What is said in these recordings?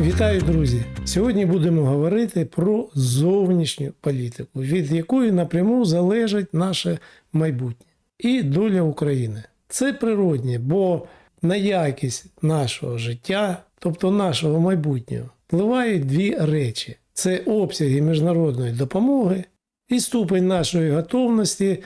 Вітаю, друзі! Сьогодні будемо говорити про зовнішню політику, від якої напряму залежить наше майбутнє і доля України. Це природнє, бо на якість нашого життя, тобто нашого майбутнього, впливають дві речі: це обсяги міжнародної допомоги і ступень нашої готовності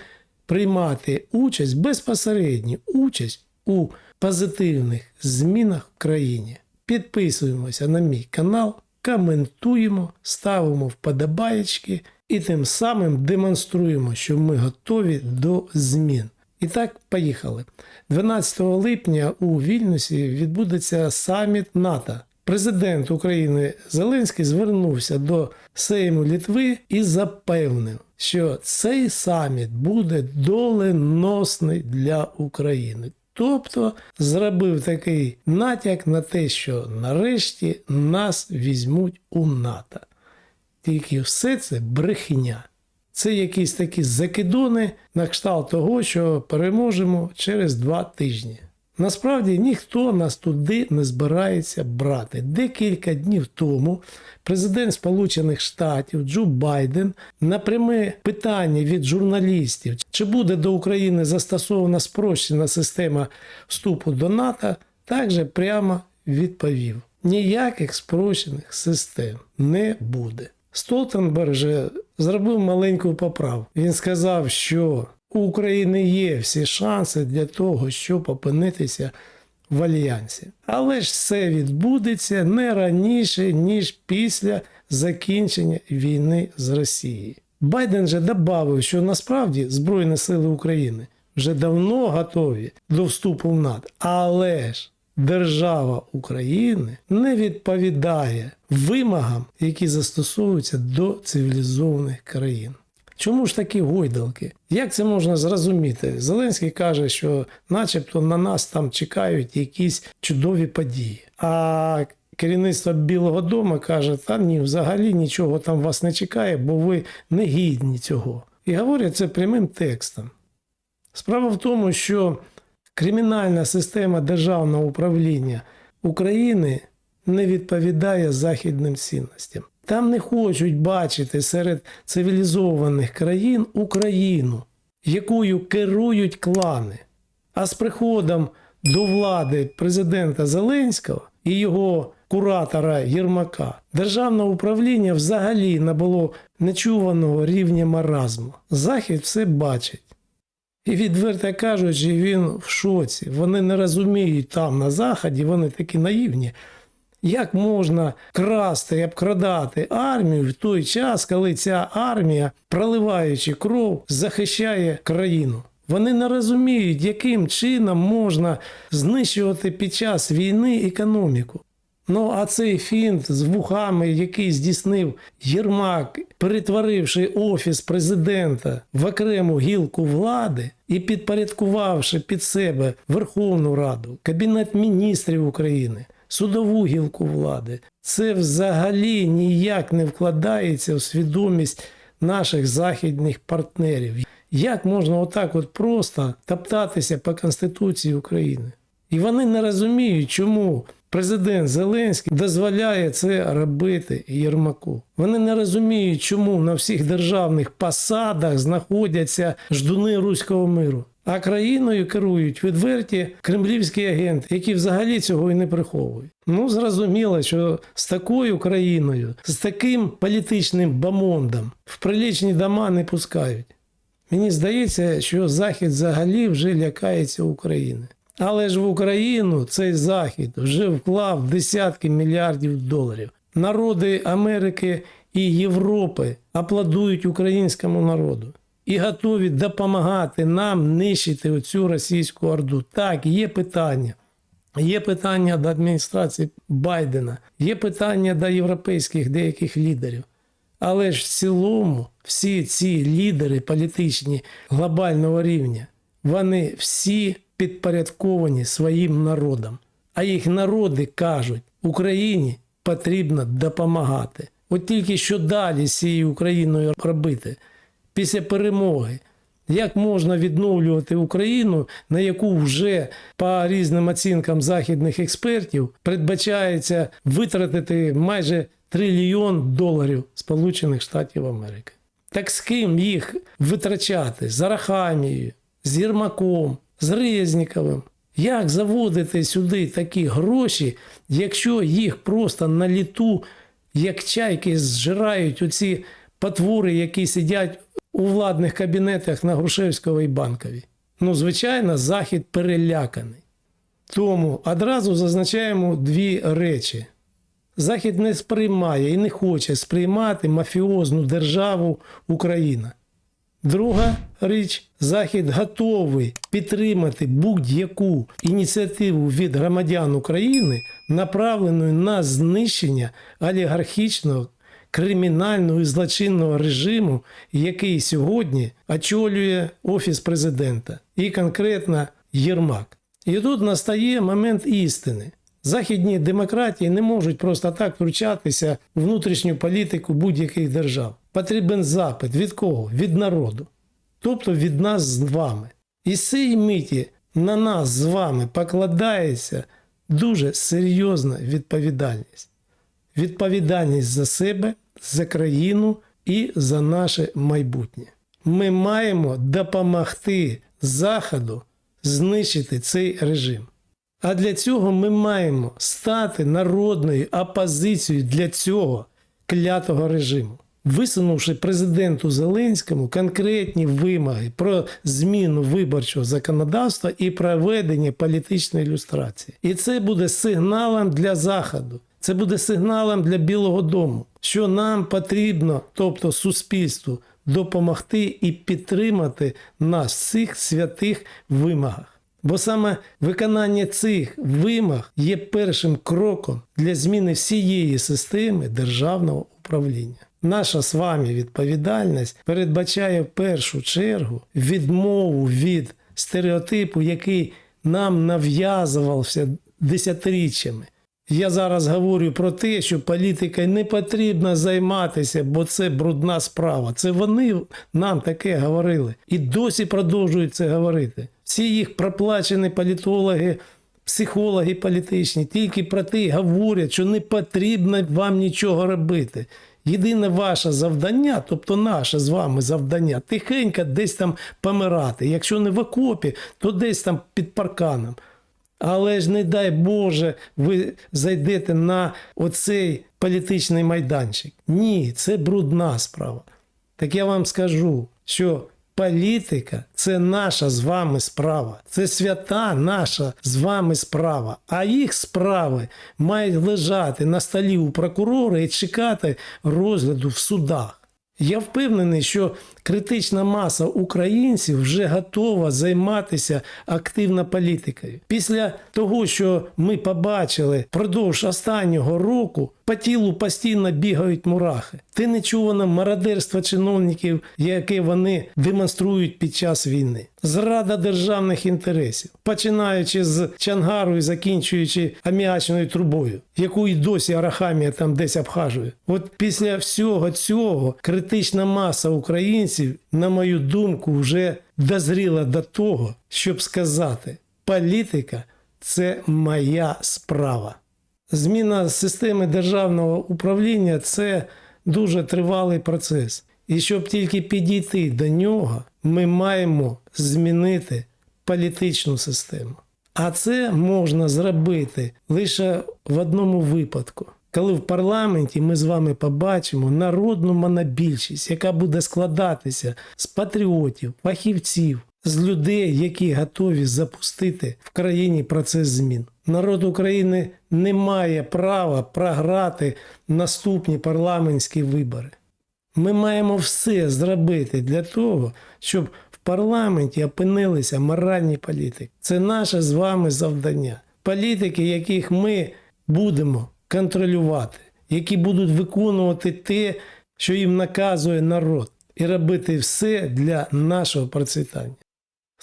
приймати участь безпосередню участь у позитивних змінах в країні. Підписуємося на мій канал, коментуємо, ставимо вподобаєчки і тим самим демонструємо, що ми готові до змін. І так, поїхали. 12 липня у Вільнюсі відбудеться саміт НАТО. Президент України Зеленський звернувся до Сейму Літви і запевнив, що цей саміт буде доленосний для України. Тобто зробив такий натяк на те, що нарешті нас візьмуть у НАТО. Тільки все це брехня. Це якісь такі закидони на кшталт того, що переможемо через два тижні. Насправді ніхто нас туди не збирається брати. Декілька днів тому президент Сполучених Штатів Джо Байден на пряме питання від журналістів, чи буде до України застосована спрощена система вступу до НАТО, також прямо відповів: ніяких спрощених систем не буде. Столтенберг же зробив маленьку поправку. Він сказав, що у України є всі шанси для того, щоб опинитися в альянсі. Але ж це відбудеться не раніше, ніж після закінчення війни з Росією. Байден же додав, що насправді Збройні Сили України вже давно готові до вступу в НАТО. Але ж держава України не відповідає вимогам, які застосовуються до цивілізованих країн. Чому ж такі гойдалки? Як це можна зрозуміти? Зеленський каже, що начебто на нас там чекають якісь чудові події. А керівництво Білого Дому каже, та ні, взагалі нічого там вас не чекає, бо ви не гідні цього. І говорять це прямим текстом. Справа в тому, що кримінальна система державного управління України не відповідає західним цінностям. Там не хочуть бачити серед цивілізованих країн Україну, якою керують клани. А з приходом до влади президента Зеленського і його куратора Єрмака державне управління взагалі набуло нечуваного рівня маразму. Захід все бачить. І відверто кажучи, він в шоці. Вони не розуміють там на Заході, вони такі наївні. Як можна красти і обкрадати армію в той час, коли ця армія, проливаючи кров, захищає країну? Вони не розуміють, яким чином можна знищувати під час війни економіку. Ну, а цей фінт з вухами, який здійснив Єрмак, перетворивши офіс президента в окрему гілку влади і підпорядкувавши під себе Верховну Раду, Кабінет міністрів України, судову гілку влади, це взагалі ніяк не вкладається в свідомість наших західних партнерів. Як можна отак от просто топтатися по Конституції України? І вони не розуміють, чому президент Зеленський дозволяє це робити Єрмаку. Вони не розуміють, чому на всіх державних посадах знаходяться ждуни руського миру. А країною керують відверті кремлівські агенти, які взагалі цього і не приховують. Ну зрозуміло, що з такою країною, з таким політичним бамондом в прилічні дома не пускають. Мені здається, що Захід взагалі вже лякається України. Але ж в Україну цей захід вже вклав десятки мільярдів доларів. Народи Америки і Європи аплодують українському народу і готові допомагати нам нищити оцю російську орду. Так, є питання. Є питання до адміністрації Байдена, є питання до європейських деяких лідерів. Але ж в цілому всі ці лідери політичні глобального рівня, вони всі підпорядковані своїм народам. А їх народи кажуть, Україні потрібно допомагати. От тільки що далі з цією Україною робити після перемоги. Як можна відновлювати Україну, на яку вже по різним оцінкам західних експертів передбачається витратити майже трильйон доларів Сполучених Штатів Америки? Так з ким їх витрачати? З Арахамією, з Єрмаком, з Резніковим? Як заводити сюди такі гроші, якщо їх просто на літу, як чайки, зжирають оці потвори, які сидять у владних кабінетах на Грушевського і Банковій? Ну, звичайно, Захід переляканий. Тому одразу зазначаємо дві речі. Захід не сприймає і не хоче сприймати мафіозну державу Україна. Друга річ, Захід готовий підтримати будь-яку ініціативу від громадян України, направлену на знищення олігархічного кримінального і злочинного режиму, який сьогодні очолює Офіс президента, і конкретно Єрмак. І тут настає момент істини. Західні демократії не можуть просто так втручатися в внутрішню політику будь-яких держав. Потрібен запит від кого? Від народу. Тобто від нас з вами. І з миті на нас з вами покладається дуже серйозна відповідальність. Відповідальність за себе, за країну і за наше майбутнє. Ми маємо допомогти Заходу знищити цей режим. А для цього ми маємо стати народною опозицією для цього клятого режиму, висунувши президенту Зеленському конкретні вимоги про зміну виборчого законодавства і проведення політичної ілюстрації. І це буде сигналом для Заходу. Це буде сигналом для Білого Дому, що нам потрібно, тобто суспільству, допомогти і підтримати нас в цих святих вимогах. Бо саме виконання цих вимог є першим кроком для зміни всієї системи державного управління. Наша з вами відповідальність передбачає в першу чергу відмову від стереотипу, який нам нав'язувався десятиріччями. Я зараз говорю про те, що політикою не потрібно займатися, бо це брудна справа. Це вони нам таке говорили і досі продовжують це говорити. Всі їх проплачені політологи, психологи політичні, тільки про те говорять, що не потрібно вам нічого робити. Єдине ваше завдання, тобто наше з вами завдання, тихенько десь там помирати. Якщо не в окопі, то десь там під парканом. Але ж не дай Боже, ви зайдете на оцей політичний майданчик. Ні, це брудна справа. Так я вам скажу, що політика це наша з вами справа, це свята наша з вами справа. А їх справи мають лежати на столі у прокурора і чекати розгляду в судах. Я впевнений, що критична маса українців вже готова займатися активно політикою. Після того, що ми побачили впродовж останнього року, по тілу постійно бігають мурахи. Те нечуване мародерство чиновників, яке вони демонструють під час війни. Зрада державних інтересів, починаючи з Чангару і закінчуючи аміачною трубою, яку і досі Арахамія там десь обхажує. От після всього цього критична маса українців, на мою думку, вже дозріла до того, щоб сказати: політика це моя справа. Зміна системи державного управління це дуже тривалий процес. І щоб тільки підійти до нього, ми маємо змінити політичну систему. А це можна зробити лише в одному випадку, коли в парламенті ми з вами побачимо народну монобільшість, яка буде складатися з патріотів, фахівців, з людей, які готові запустити в країні процес змін. Народ України не має права програти наступні парламентські вибори. Ми маємо все зробити для того, щоб в парламенті опинилися моральні політики. Це наше з вами завдання. Політики, яких ми будемо контролювати, які будуть виконувати те, що їм наказує народ, і робити все для нашого процвітання.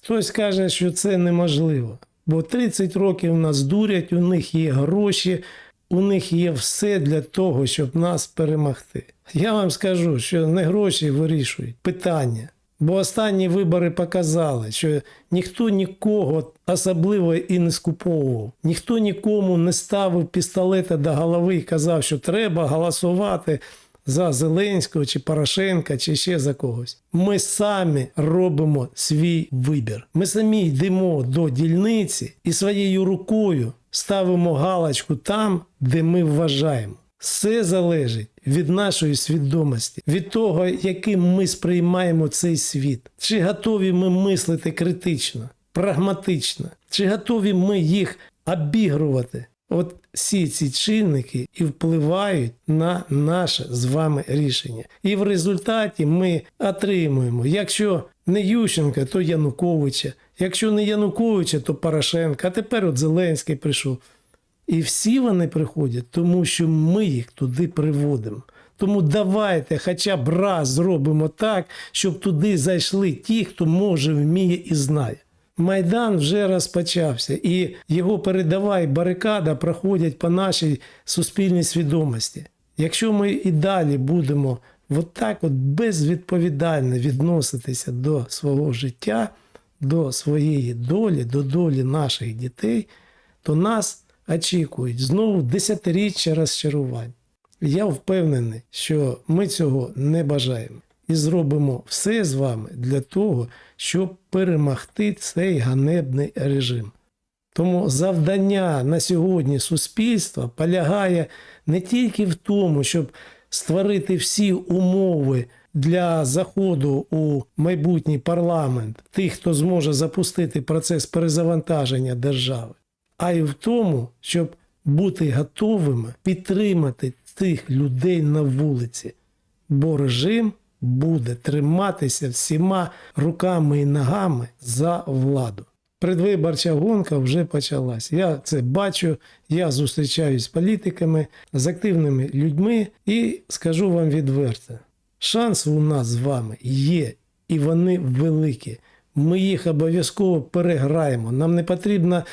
Хтось каже, що це неможливо, бо 30 років нас дурять, у них є гроші, у них є все для того, щоб нас перемогти. Я вам скажу, що не гроші вирішують питання, Бо останні вибори показали, що ніхто нікого особливо і не скуповував, ніхто нікому не ставив пістолета до голови і казав, що треба голосувати за Зеленського чи Порошенка, чи ще за когось. Ми самі робимо свій вибір. Ми самі йдемо до дільниці і своєю рукою ставимо галочку там, де ми вважаємо. Все залежить від нашої свідомості, від того, яким ми сприймаємо цей світ. Чи готові ми мислити критично, прагматично, чи готові ми їх обігрувати? От всі ці чинники і впливають на наше з вами рішення. І в результаті ми отримуємо, якщо не Ющенка, то Януковича, якщо не Януковича, то Порошенка, а тепер от Зеленський прийшов. І всі вони приходять, тому що ми їх туди приводимо. Тому давайте хоча б раз зробимо так, щоб туди зайшли ті, хто може, вміє і знає. Майдан вже розпочався, і його передова і барикада проходять по нашій суспільній свідомості. Якщо ми і далі будемо от так от безвідповідально відноситися до свого життя, до своєї долі, до долі наших дітей, то нас очікують знову десятиріччя розчарувань. Я впевнений, що ми цього не бажаємо і зробимо все з вами для того, щоб перемогти цей ганебний режим. Тому завдання на сьогодні суспільства полягає не тільки в тому, щоб створити всі умови для заходу у майбутній парламент тих, хто зможе запустити процес перезавантаження держави, а й в тому, щоб бути готовими підтримати тих людей на вулиці, бо режим буде триматися всіма руками і ногами за владу. Предвиборча гонка вже почалась. Я це бачу, я зустрічаюсь з політиками, з активними людьми і скажу вам відверто: шанс у нас з вами є, і вони великі. Ми їх обов'язково переграємо. Нам не потрібно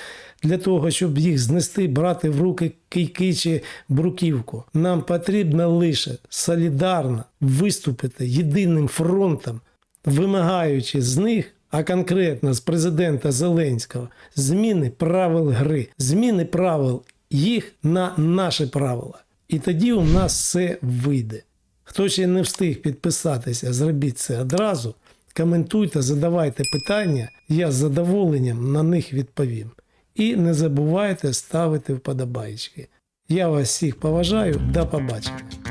для того, щоб їх знести, брати в руки кийки чи бруківку. Нам потрібно лише солідарно виступити єдиним фронтом, вимагаючи з них, а конкретно з президента Зеленського, зміни правил гри, зміни правил їх на наші правила. І тоді у нас все вийде. Хто ще не встиг підписатися, зробіть це одразу. Коментуйте, задавайте питання, я з задоволенням на них відповім. І не забувайте ставити вподобайки. Я вас всіх поважаю, до побачення.